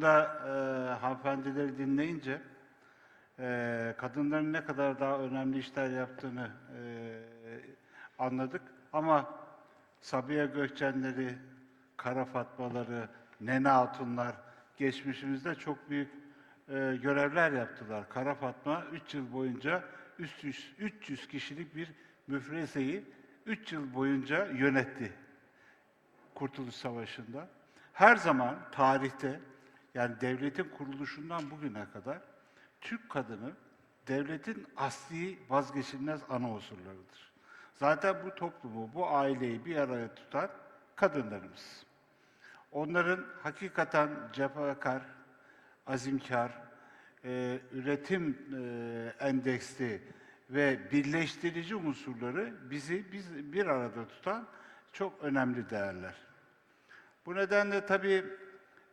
konusunda e, hanımefendileri dinleyince e, kadınların ne kadar daha önemli işler yaptığını e, anladık. Ama Sabiha Gökçenleri, Kara Fatmaları, Nene Hatunlar geçmişimizde çok büyük e, görevler yaptılar. Kara Fatma 3 yıl boyunca 300, 300 kişilik bir müfrezeyi 3 yıl boyunca yönetti. Kurtuluş Savaşı'nda. Her zaman tarihte yani devletin kuruluşundan bugüne kadar Türk kadını devletin asli vazgeçilmez ana unsurlarıdır. Zaten bu toplumu, bu aileyi bir araya tutan kadınlarımız. Onların hakikaten cefakar, azimkar, e, üretim e, endeksli ve birleştirici unsurları bizi biz bir arada tutan çok önemli değerler. Bu nedenle tabii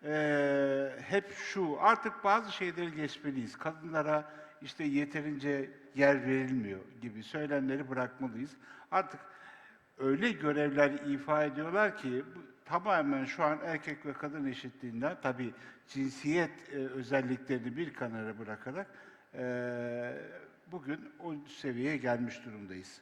eee, hep şu, artık bazı şeyleri geçmeliyiz. Kadınlara işte yeterince yer verilmiyor gibi söylemleri bırakmalıyız. Artık öyle görevler ifa ediyorlar ki bu, tamamen şu an erkek ve kadın eşitliğinden tabii cinsiyet e, özelliklerini bir kenara bırakarak eee, bugün o seviyeye gelmiş durumdayız.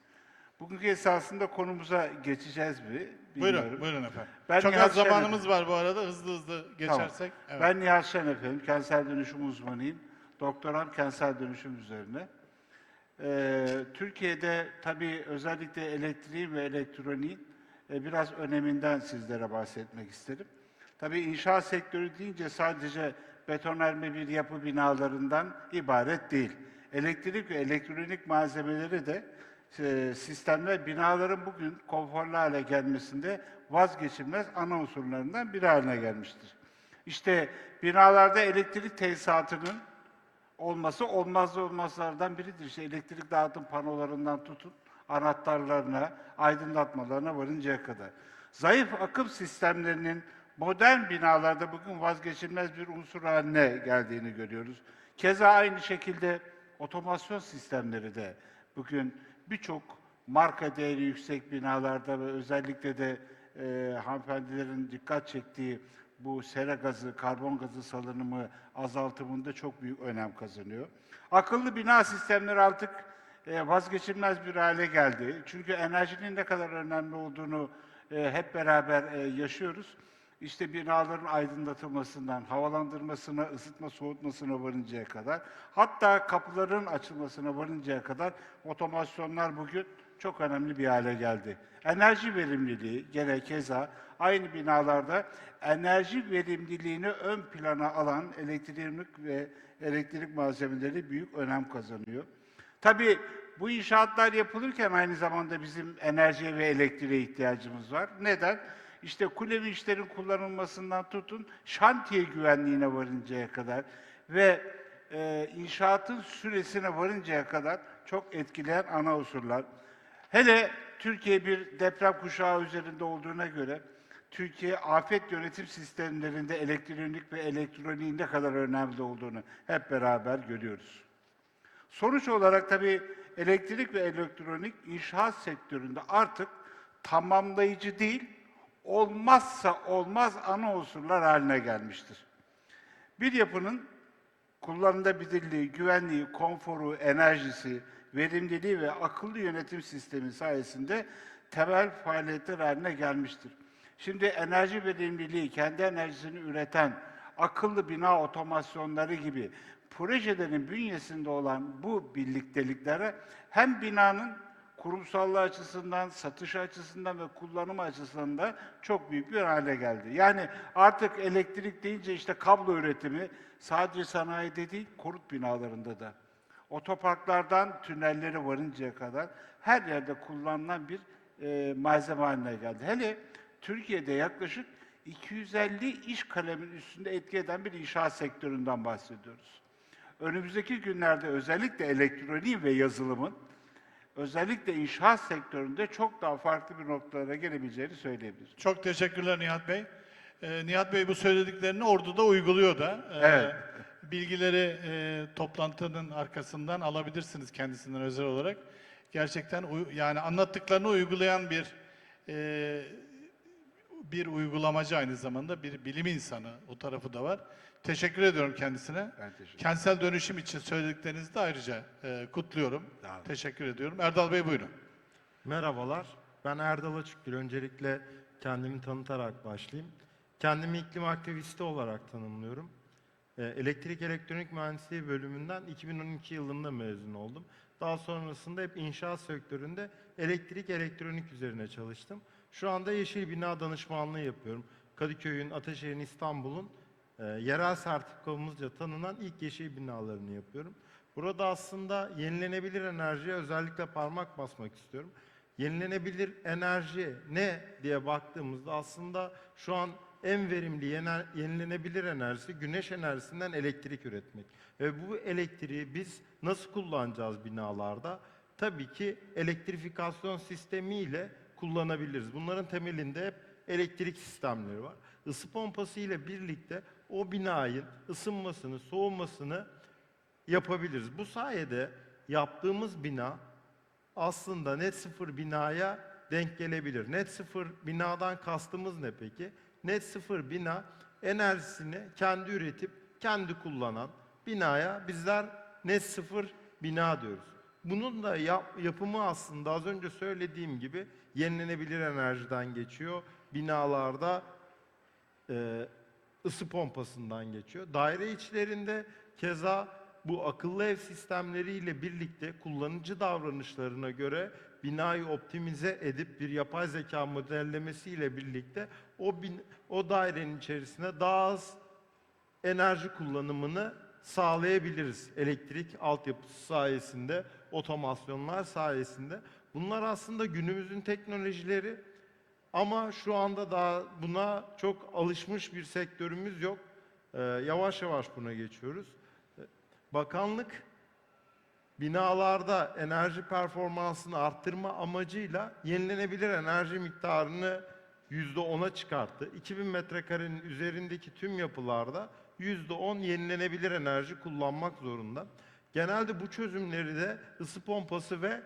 Bugünkü esasında konumuza geçeceğiz mi? Buyurun, Bilmiyorum. buyurun efendim. Ben Çok Nihat az zamanımız var bu arada. Hızlı hızlı geçersek. Evet. Ben Nihat Şen efendim, kentsel dönüşüm uzmanıyım. Doktoram kentsel dönüşüm üzerine. Ee, Türkiye'de tabii özellikle elektriğin ve elektroniğin e, biraz öneminden sizlere bahsetmek isterim. Tabii inşaat sektörü deyince sadece betonarme bir yapı binalarından ibaret değil. Elektrik ve elektronik malzemeleri de e, sistemler binaların bugün konforlu hale gelmesinde vazgeçilmez ana unsurlarından biri haline gelmiştir. İşte binalarda elektrik tesisatının olması olmazsa olmazlardan biridir. İşte elektrik dağıtım panolarından tutun, anahtarlarına, aydınlatmalarına varıncaya kadar. Zayıf akım sistemlerinin modern binalarda bugün vazgeçilmez bir unsur haline geldiğini görüyoruz. Keza aynı şekilde otomasyon sistemleri de bugün birçok marka değeri yüksek binalarda ve özellikle de e, hanımefendilerin dikkat çektiği bu sera gazı, karbon gazı salınımı azaltımında çok büyük önem kazanıyor. Akıllı bina sistemleri artık e, vazgeçilmez bir hale geldi. Çünkü enerjinin ne kadar önemli olduğunu e, hep beraber e, yaşıyoruz. İşte binaların aydınlatılmasından, havalandırmasına, ısıtma soğutmasına varıncaya kadar, hatta kapıların açılmasına varıncaya kadar otomasyonlar bugün çok önemli bir hale geldi. Enerji verimliliği gene keza aynı binalarda enerji verimliliğini ön plana alan elektrik ve elektrik malzemeleri büyük önem kazanıyor. Tabii bu inşaatlar yapılırken aynı zamanda bizim enerjiye ve elektriğe ihtiyacımız var. Neden? İşte kule vinçlerin kullanılmasından tutun şantiye güvenliğine varıncaya kadar ve e, inşaatın süresine varıncaya kadar çok etkileyen ana unsurlar. Hele Türkiye bir deprem kuşağı üzerinde olduğuna göre Türkiye afet yönetim sistemlerinde elektronik ve elektroniğin ne kadar önemli olduğunu hep beraber görüyoruz. Sonuç olarak tabii elektrik ve elektronik inşaat sektöründe artık tamamlayıcı değil, olmazsa olmaz ana unsurlar haline gelmiştir. Bir yapının kullanılabilirliği, güvenliği, konforu, enerjisi, verimliliği ve akıllı yönetim sistemi sayesinde temel faaliyetler haline gelmiştir. Şimdi enerji verimliliği, kendi enerjisini üreten akıllı bina otomasyonları gibi projelerin bünyesinde olan bu birlikteliklere hem binanın kurumsallığı açısından, satış açısından ve kullanım açısından da çok büyük bir hale geldi. Yani artık elektrik deyince işte kablo üretimi sadece sanayide değil, konut binalarında da. Otoparklardan tünellere varıncaya kadar her yerde kullanılan bir e, malzeme haline geldi. Hele Türkiye'de yaklaşık 250 iş kalemin üstünde etki eden bir inşaat sektöründen bahsediyoruz. Önümüzdeki günlerde özellikle elektroniğin ve yazılımın özellikle inşaat sektöründe çok daha farklı bir noktalara gelebileceğini söyleyebilirim. Çok teşekkürler Nihat Bey. Ee, Nihat Bey bu söylediklerini orduda uyguluyor da. Ee, Evet. Bilgileri e, toplantının arkasından alabilirsiniz kendisinden özel olarak. Gerçekten yani anlattıklarını uygulayan bir e, bir uygulamacı aynı zamanda bir bilim insanı o tarafı da var. Teşekkür ediyorum kendisine. Ben teşekkür ederim. Kentsel dönüşüm için söylediklerinizi de ayrıca e, kutluyorum. Teşekkür ediyorum. Erdal Bey buyurun. Merhabalar, ben Erdal Açıkgül. Öncelikle kendimi tanıtarak başlayayım. Kendimi iklim aktivisti olarak tanımlıyorum. Ee, Elektrik Elektronik Mühendisliği bölümünden 2012 yılında mezun oldum. Daha sonrasında hep inşaat sektöründe elektrik elektronik üzerine çalıştım. Şu anda yeşil bina danışmanlığı yapıyorum. Kadıköy'ün, Ataşehir'in, İstanbul'un e, yerel sertifikamızca tanınan ilk yeşil binalarını yapıyorum. Burada aslında yenilenebilir enerjiye özellikle parmak basmak istiyorum. Yenilenebilir enerji ne diye baktığımızda aslında şu an en verimli yenilenebilir enerjisi güneş enerjisinden elektrik üretmek. Ve bu elektriği biz nasıl kullanacağız binalarda? Tabii ki elektrifikasyon sistemiyle kullanabiliriz. Bunların temelinde hep elektrik sistemleri var. Isı pompası ile birlikte o binayın ısınmasını, soğumasını yapabiliriz. Bu sayede yaptığımız bina aslında net sıfır binaya denk gelebilir. Net sıfır binadan kastımız ne peki? Net sıfır bina enerjisini kendi üretip kendi kullanan binaya bizler net sıfır bina diyoruz. Bunun da yap- yapımı aslında az önce söylediğim gibi yenilenebilir enerjiden geçiyor. Binalarda e, ısı pompasından geçiyor. Daire içlerinde keza bu akıllı ev sistemleriyle birlikte kullanıcı davranışlarına göre binayı optimize edip bir yapay zeka modellemesiyle birlikte o bin, o dairenin içerisine daha az enerji kullanımını sağlayabiliriz. Elektrik altyapısı sayesinde, otomasyonlar sayesinde. Bunlar aslında günümüzün teknolojileri ama şu anda daha buna çok alışmış bir sektörümüz yok. Ee, yavaş yavaş buna geçiyoruz. Ee, Bakanlık binalarda enerji performansını arttırma amacıyla yenilenebilir enerji miktarını %10'a çıkarttı. 2000 metrekarenin üzerindeki tüm yapılarda %10 yenilenebilir enerji kullanmak zorunda. Genelde bu çözümleri de ısı pompası ve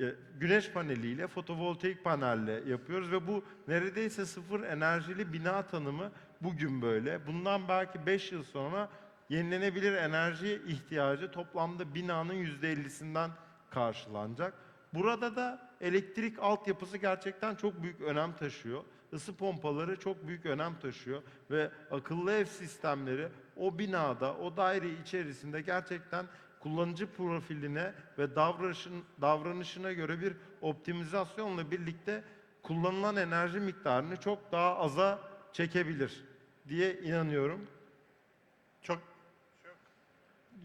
e, güneş paneliyle, fotovoltaik panelle yapıyoruz ve bu neredeyse sıfır enerjili bina tanımı bugün böyle. Bundan belki 5 yıl sonra yenilenebilir enerji ihtiyacı toplamda binanın %50'sinden karşılanacak. Burada da elektrik altyapısı gerçekten çok büyük önem taşıyor. Isı pompaları çok büyük önem taşıyor ve akıllı ev sistemleri o binada, o daire içerisinde gerçekten kullanıcı profiline ve davranışın, davranışına göre bir optimizasyonla birlikte kullanılan enerji miktarını çok daha aza çekebilir diye inanıyorum. Çok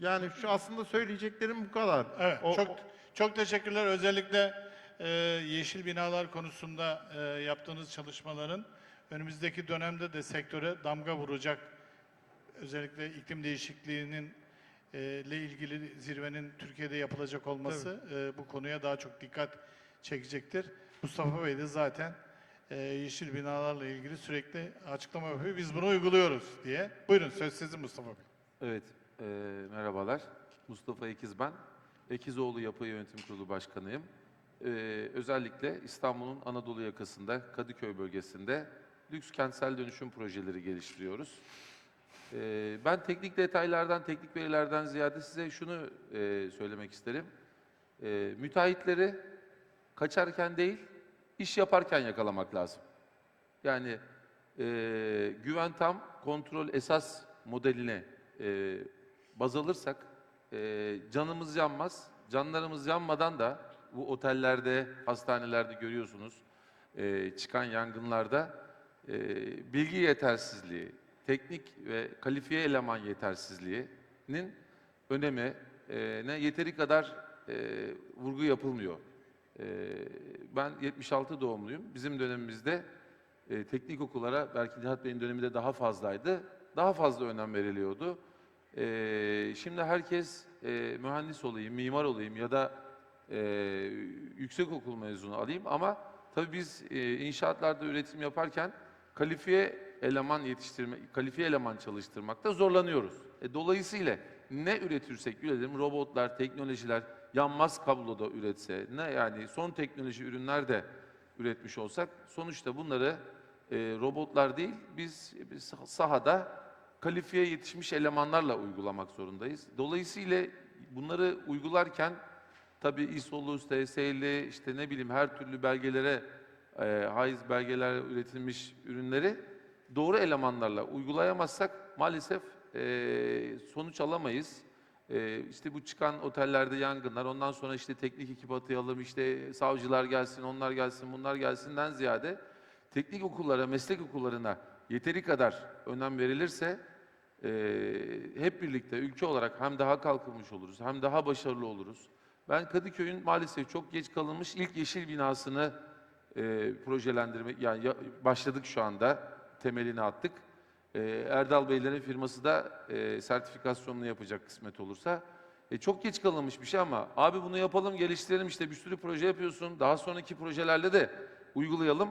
Yani şu aslında söyleyeceklerim bu kadar. Evet, O- çok o- çok teşekkürler. Özellikle e, yeşil binalar konusunda e, yaptığınız çalışmaların önümüzdeki dönemde de sektöre damga vuracak. Özellikle iklim değişikliğinin e, ile ilgili zirvenin Türkiye'de yapılacak olması e, bu konuya daha çok dikkat çekecektir. Mustafa Bey de zaten e, yeşil binalarla ilgili sürekli açıklama yapıyor. Biz bunu uyguluyoruz diye. Buyurun söz sizin Mustafa Bey. Evet, eee, merhabalar. Mustafa Ekiz ben. Ekizoğlu Yapı Yönetim Kurulu Başkanıyım. Eee, özellikle İstanbul'un Anadolu yakasında, Kadıköy bölgesinde lüks kentsel dönüşüm projeleri geliştiriyoruz. Eee, ben teknik detaylardan, teknik verilerden ziyade size şunu eee, söylemek isterim. Eee, müteahhitleri kaçarken değil, iş yaparken yakalamak lazım. Yani eee, güven tam, kontrol esas modeline eee, baz alırsak eee, canımız yanmaz. Canlarımız yanmadan da bu otellerde, hastanelerde görüyorsunuz eee, çıkan yangınlarda eee, bilgi yetersizliği, teknik ve kalifiye eleman yetersizliğinin önemi eee, ne yeteri kadar eee, vurgu yapılmıyor. Eee, ben 76 doğumluyum. Bizim dönemimizde e, teknik okullara belki Nihat Bey'in döneminde daha fazlaydı. Daha fazla önem veriliyordu. E, şimdi herkes e, mühendis olayım, mimar olayım ya da e, yüksek okul mezunu alayım ama tabii biz e, inşaatlarda üretim yaparken kalifiye eleman yetiştirme, kalifiye eleman çalıştırmakta zorlanıyoruz. E, dolayısıyla ne üretirsek üretelim, robotlar, teknolojiler, yanmaz kablo da üretse, ne yani son teknoloji ürünler de üretmiş olsak sonuçta bunları e, robotlar değil, biz, biz sahada kalifiye yetişmiş elemanlarla uygulamak zorundayız. Dolayısıyla bunları uygularken tabii İSO'lu, TS'li, işte ne bileyim her türlü belgelere, e, haiz belgeler üretilmiş ürünleri doğru elemanlarla uygulayamazsak maalesef e, sonuç alamayız. E, işte bu çıkan otellerde yangınlar, ondan sonra işte teknik ekip atayalım, işte savcılar gelsin, onlar gelsin, bunlar gelsinden ziyade teknik okullara, meslek okullarına yeteri kadar önem verilirse e, hep birlikte ülke olarak hem daha kalkınmış oluruz, hem daha başarılı oluruz. Ben Kadıköy'ün maalesef çok geç kalınmış ilk yeşil binasını e, projelendirme, yani ya- başladık şu anda, temelini attık. E, Erdal Beylerin firması da e, sertifikasyonunu yapacak kısmet olursa. E, çok geç kalınmış bir şey ama abi bunu yapalım, geliştirelim işte bir sürü proje yapıyorsun. Daha sonraki projelerde de uygulayalım.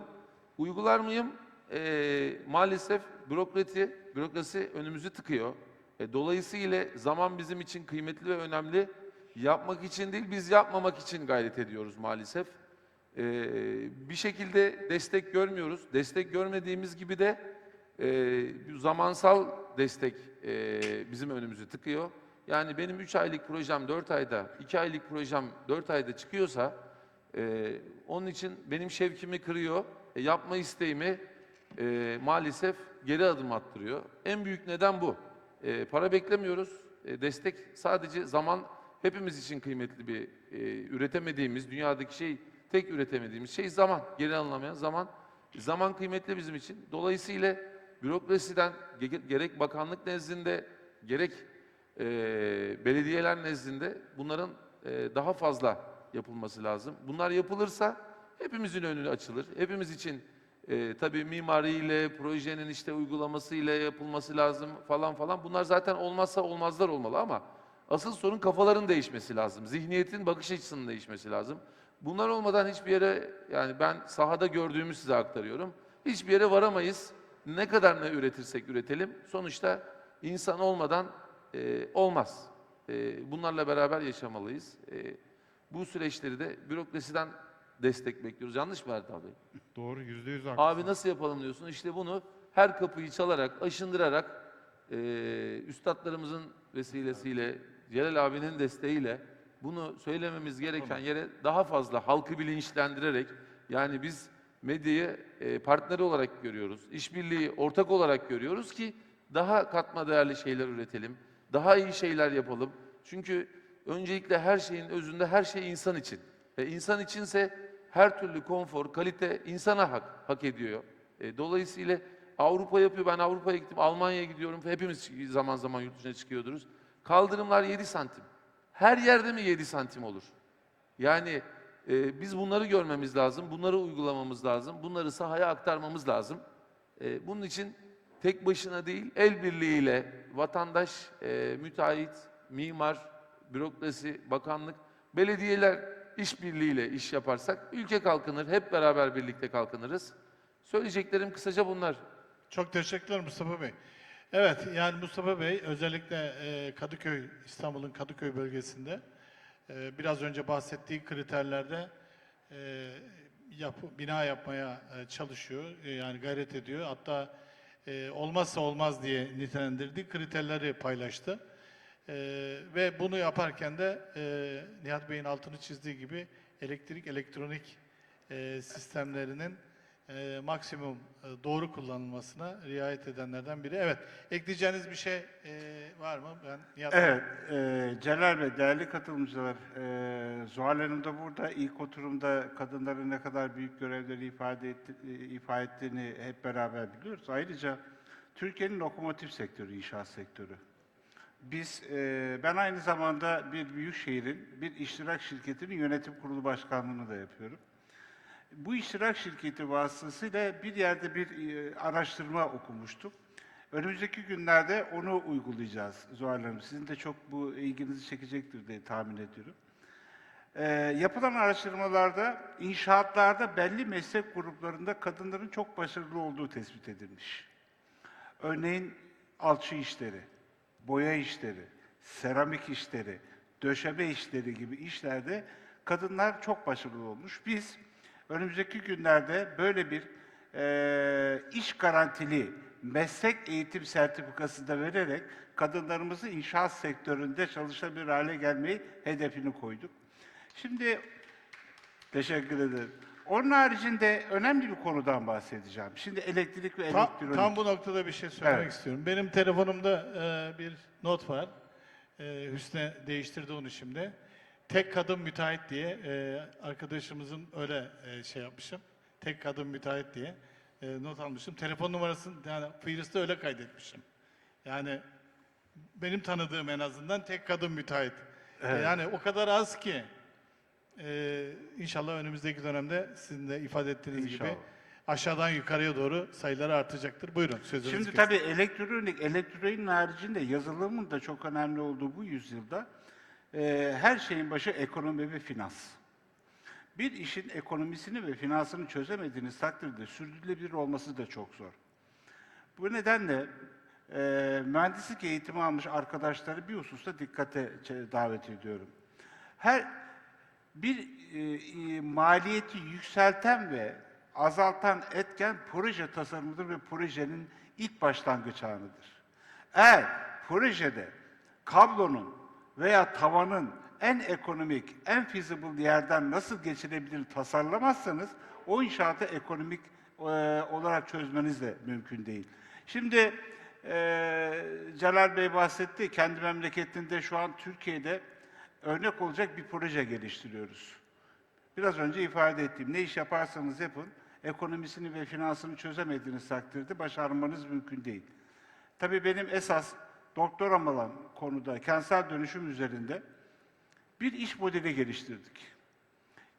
Uygular mıyım? E, maalesef bürokrati, bürokrasi önümüzü tıkıyor. E, dolayısıyla zaman bizim için kıymetli ve önemli. Yapmak için değil, biz yapmamak için gayret ediyoruz maalesef. E, bir şekilde destek görmüyoruz. Destek görmediğimiz gibi de e, zamansal destek e, bizim önümüzü tıkıyor. Yani benim 3 aylık projem 4 ayda, 2 aylık projem 4 ayda çıkıyorsa e, onun için benim şevkimi kırıyor, e, yapma isteğimi e, maalesef geri adım attırıyor. En büyük neden bu. E, para beklemiyoruz. E, destek sadece zaman hepimiz için kıymetli bir e, üretemediğimiz, dünyadaki şey tek üretemediğimiz şey zaman. Geri alınamayan zaman. Zaman kıymetli bizim için. Dolayısıyla bürokrasiden ge- gerek bakanlık nezdinde gerek e, belediyeler nezdinde bunların e, daha fazla yapılması lazım. Bunlar yapılırsa hepimizin önü açılır. Hepimiz için e, tabii mimariyle, projenin işte uygulamasıyla yapılması lazım falan falan. Bunlar zaten olmazsa olmazlar olmalı ama asıl sorun kafaların değişmesi lazım. Zihniyetin bakış açısının değişmesi lazım. Bunlar olmadan hiçbir yere yani ben sahada gördüğümü size aktarıyorum. Hiçbir yere varamayız. Ne kadar ne üretirsek üretelim. Sonuçta insan olmadan e, olmaz. E, bunlarla beraber yaşamalıyız. E, bu süreçleri de bürokrasiden destek bekliyoruz. Yanlış mı Erdal Bey? Doğru, yüzde yüz haklısın. Abi nasıl yapalım diyorsun? İşte bunu her kapıyı çalarak, aşındırarak, e, üstadlarımızın vesilesiyle, Celal abinin desteğiyle bunu söylememiz gereken yere daha fazla halkı bilinçlendirerek, yani biz medyayı e, olarak görüyoruz, işbirliği ortak olarak görüyoruz ki daha katma değerli şeyler üretelim, daha iyi şeyler yapalım. Çünkü öncelikle her şeyin özünde her şey insan için. E, insan içinse her türlü konfor, kalite insana hak, hak ediyor. E, dolayısıyla Avrupa yapıyor. Ben Avrupa'ya gittim, Almanya'ya gidiyorum. Hepimiz zaman zaman yurt dışına çıkıyorduruz. Kaldırımlar 7 santim. Her yerde mi 7 santim olur? Yani e, biz bunları görmemiz lazım, bunları uygulamamız lazım, bunları sahaya aktarmamız lazım. E, bunun için tek başına değil, el birliğiyle vatandaş, e, müteahhit, mimar, bürokrasi, bakanlık, belediyeler işbirliğiyle iş yaparsak ülke kalkınır, hep beraber birlikte kalkınırız. Söyleyeceklerim kısaca bunlar. Çok teşekkürler Mustafa Bey. Evet, yani Mustafa Bey özellikle e, Kadıköy, İstanbul'un Kadıköy bölgesinde e, biraz önce bahsettiği kriterlerde e, yapı, bina yapmaya çalışıyor, yani gayret ediyor. Hatta olmazsa olmaz diye nitelendirdiği kriterleri paylaştı. Ve bunu yaparken de Nihat Bey'in altını çizdiği gibi elektrik, elektronik e, sistemlerinin e, maksimum e, doğru kullanılmasına riayet edenlerden biri. Evet, ekleyeceğiniz bir şey e, var mı? Ben Nihat Evet, e, Celal Bey, değerli katılımcılar, e, Zuhal Hanım da burada. İlk oturumda kadınların ne kadar büyük görevleri ifade, etti, e, ifade ettiğini hep beraber biliyoruz. Ayrıca Türkiye'nin lokomotif sektörü, inşaat sektörü. Biz, e, ben aynı zamanda bir büyük şehrin, bir iştirak şirketinin yönetim kurulu başkanlığını da yapıyorum. Bu iştirak şirketi vasıtasıyla bir yerde bir e, araştırma okumuştum. Önümüzdeki günlerde onu uygulayacağız Zuhal Hanım. Sizin de çok bu ilginizi çekecektir diye tahmin ediyorum. Ee, yapılan araştırmalarda inşaatlarda belli meslek gruplarında kadınların çok başarılı olduğu tespit edilmiş. Örneğin alçı işleri, boya işleri, seramik işleri, döşeme işleri gibi işlerde kadınlar çok başarılı olmuş. Biz önümüzdeki günlerde böyle bir e, iş garantili meslek eğitim sertifikası da vererek kadınlarımızı inşaat sektöründe çalışabilir hale gelmeyi hedefini koyduk. Şimdi Teşekkür ederim. Onun haricinde önemli bir konudan bahsedeceğim. Şimdi elektrik ve Tam, elektronik. tam bu noktada bir şey söylemek Evet. istiyorum. Benim telefonumda e, bir not var. E, Hüsnü değiştirdi onu şimdi. Tek kadın müteahhit diye e, arkadaşımızın öyle e, şey yapmışım. Tek kadın müteahhit diye e, not almışım. Telefon numarasını yani Fihris'te öyle kaydetmişim. Yani benim tanıdığım en azından tek kadın müteahhit. Yani o kadar az ki. Ee, inşallah önümüzdeki dönemde sizin de ifade ettiğiniz gibi İnşallah. aşağıdan yukarıya doğru sayılar artacaktır. Buyurun sözünüzü Şimdi kestim. tabii elektronik, elektroniğin haricinde yazılımın da çok önemli olduğu bu yüzyılda e, her şeyin başı ekonomi ve finans. Bir işin ekonomisini ve finansını çözemediğiniz takdirde sürdürülebilir olması da çok zor. Bu nedenle e, mühendislik eğitimi almış arkadaşları bir hususta dikkate davet ediyorum. Her bir e, maliyeti yükselten ve azaltan etken proje tasarımıdır ve projenin ilk başlangıç anıdır. Eğer projede kablonun veya tavanın en ekonomik, en feasible yerden nasıl geçirebilir tasarlamazsanız o inşaatı ekonomik e, olarak çözmeniz de mümkün değil. Şimdi e, Celal Bey bahsetti, kendi memleketinde şu an Türkiye'de örnek olacak bir proje geliştiriyoruz. Biraz önce ifade ettiğim, ne iş yaparsanız yapın, ekonomisini ve finansını çözemediğiniz takdirde başarmanız mümkün değil. Tabii benim esas doktoram olan konuda kentsel dönüşüm üzerinde bir iş modeli geliştirdik.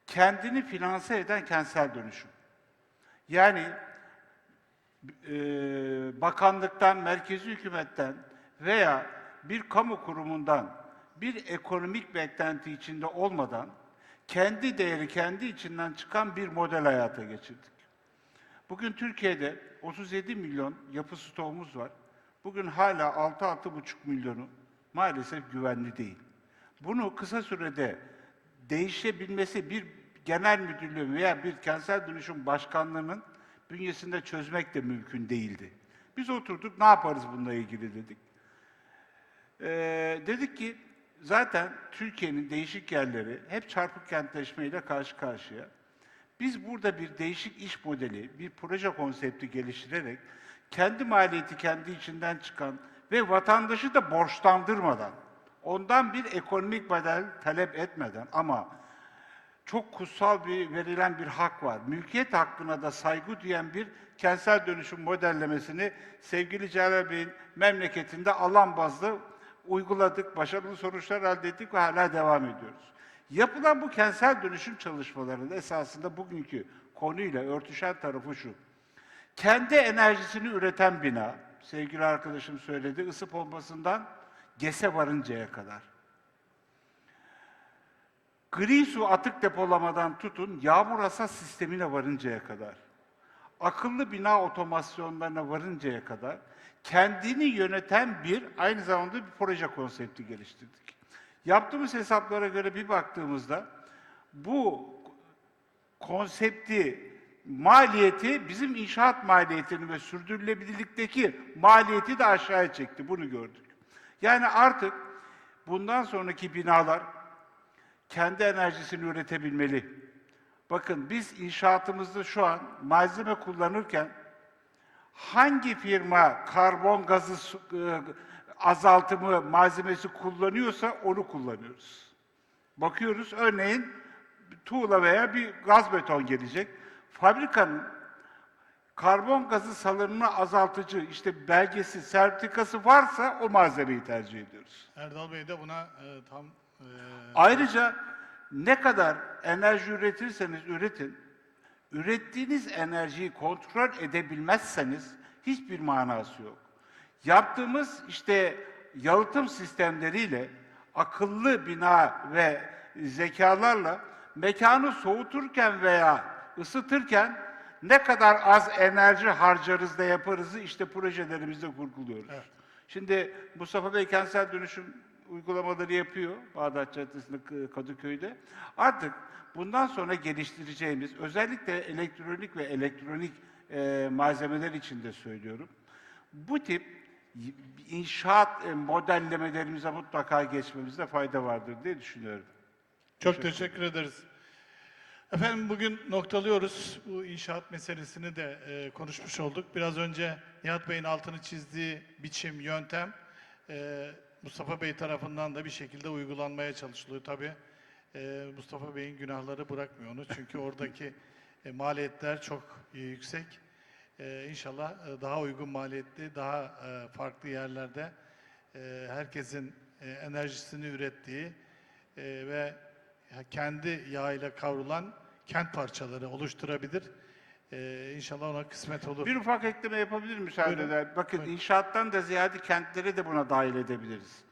Kendini finanse eden kentsel dönüşüm. Yani e, bakanlıktan, merkezi hükümetten veya bir kamu kurumundan bir ekonomik beklenti içinde olmadan kendi değeri kendi içinden çıkan bir model hayata geçirdik. Bugün Türkiye'de 37 milyon yapı stoğumuz var. Bugün hala 6-6,5 milyonu maalesef güvenli değil. Bunu kısa sürede değişebilmesi bir genel müdürlüğü veya bir kentsel dönüşüm başkanlığının bünyesinde çözmek de mümkün değildi. Biz oturduk ne yaparız bununla ilgili dedik. Ee, dedik ki zaten Türkiye'nin değişik yerleri hep çarpık kentleşmeyle karşı karşıya. Biz burada bir değişik iş modeli, bir proje konsepti geliştirerek kendi maliyeti kendi içinden çıkan ve vatandaşı da borçlandırmadan, ondan bir ekonomik bedel talep etmeden ama çok kutsal bir verilen bir hak var. Mülkiyet hakkına da saygı duyan bir kentsel dönüşüm modellemesini sevgili Celal Bey'in memleketinde alan bazlı uyguladık, başarılı sonuçlar elde ettik ve hala devam ediyoruz. Yapılan bu kentsel dönüşüm çalışmalarının esasında bugünkü konuyla örtüşen tarafı şu. Kendi enerjisini üreten bina, sevgili arkadaşım söyledi, ısı pompasından GES'e varıncaya kadar. Gri su atık depolamadan tutun, yağmur hasat sistemine varıncaya kadar. Akıllı bina otomasyonlarına varıncaya kadar kendini yöneten bir, aynı zamanda bir proje konsepti geliştirdik. Yaptığımız hesaplara göre bir baktığımızda bu konsepti, maliyeti bizim inşaat maliyetini ve sürdürülebilirlikteki maliyeti de aşağıya çekti. Bunu gördük. Yani artık bundan sonraki binalar kendi enerjisini üretebilmeli. Bakın biz inşaatımızda şu an malzeme kullanırken hangi firma karbon gazı e, azaltımı malzemesi kullanıyorsa onu kullanıyoruz. Bakıyoruz örneğin tuğla veya bir gaz beton gelecek. Fabrikanın karbon gazı salınımını azaltıcı işte belgesi, sertifikası varsa o malzemeyi tercih ediyoruz. Erdal Bey de buna e, tam e, Ayrıca ne kadar enerji üretirseniz üretin, ürettiğiniz enerjiyi kontrol edebilmezseniz hiçbir manası yok. Yaptığımız işte yalıtım sistemleriyle, akıllı bina ve zekalarla mekanı soğuturken veya ısıtırken ne kadar az enerji harcarız da yaparızı işte projelerimizde kurguluyoruz. Evet. Şimdi Mustafa Bey kentsel dönüşüm uygulamaları yapıyor Bağdat Caddesi'nde Kadıköy'de. Artık bundan sonra geliştireceğimiz özellikle elektronik ve elektronik e, malzemeler için de söylüyorum. Bu tip inşaat e, modellemelerimize mutlaka geçmemizde fayda vardır diye düşünüyorum. Çok teşekkür ederiz. Efendim bugün noktalıyoruz. Bu inşaat meselesini de e, konuşmuş olduk. Biraz önce Nihat Bey'in altını çizdiği biçim, yöntem e, Mustafa Bey tarafından da bir şekilde uygulanmaya çalışılıyor. Tabii e, Mustafa Bey'in günahları bırakmıyor onu. Çünkü oradaki e, maliyetler çok e, yüksek. E, inşallah e, daha uygun maliyetli, daha e, farklı yerlerde e, herkesin e, enerjisini ürettiği e, ve kendi yağıyla kavrulan kent parçaları oluşturabilir. Ee, inşallah ona kısmet olur. Bir ufak ekleme yapabilir müsaade Buyurun. eder. Bakın Buyurun. inşaattan da ziyade kentleri de buna dahil edebiliriz.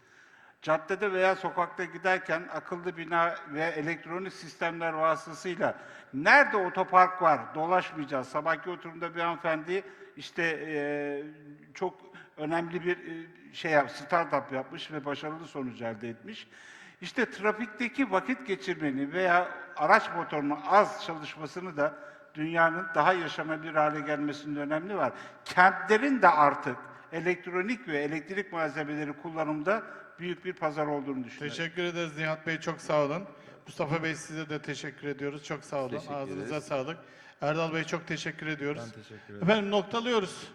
Caddede veya sokakta giderken akıllı bina ve elektronik sistemler vasıtasıyla nerede otopark var dolaşmayacağız. Sabahki oturumda bir hanımefendi işte eee, çok önemli bir eee, şey yap, startup yapmış ve başarılı sonuç elde etmiş. İşte trafikteki vakit geçirmenin veya araç motorunun az çalışmasını da dünyanın daha yaşanabilir hale gelmesinin önemli var. Kentlerin de artık elektronik ve elektrik malzemeleri kullanımda büyük bir pazar olduğunu düşünüyorum. Teşekkür ederiz Nihat Bey çok sağ olun. Mustafa Bey size de teşekkür ediyoruz. Çok sağ olun. Teşekkür Ağzınıza ederiz. sağlık. Erdal Bey çok teşekkür ediyoruz. Ben teşekkür ederim. Efendim noktalıyoruz.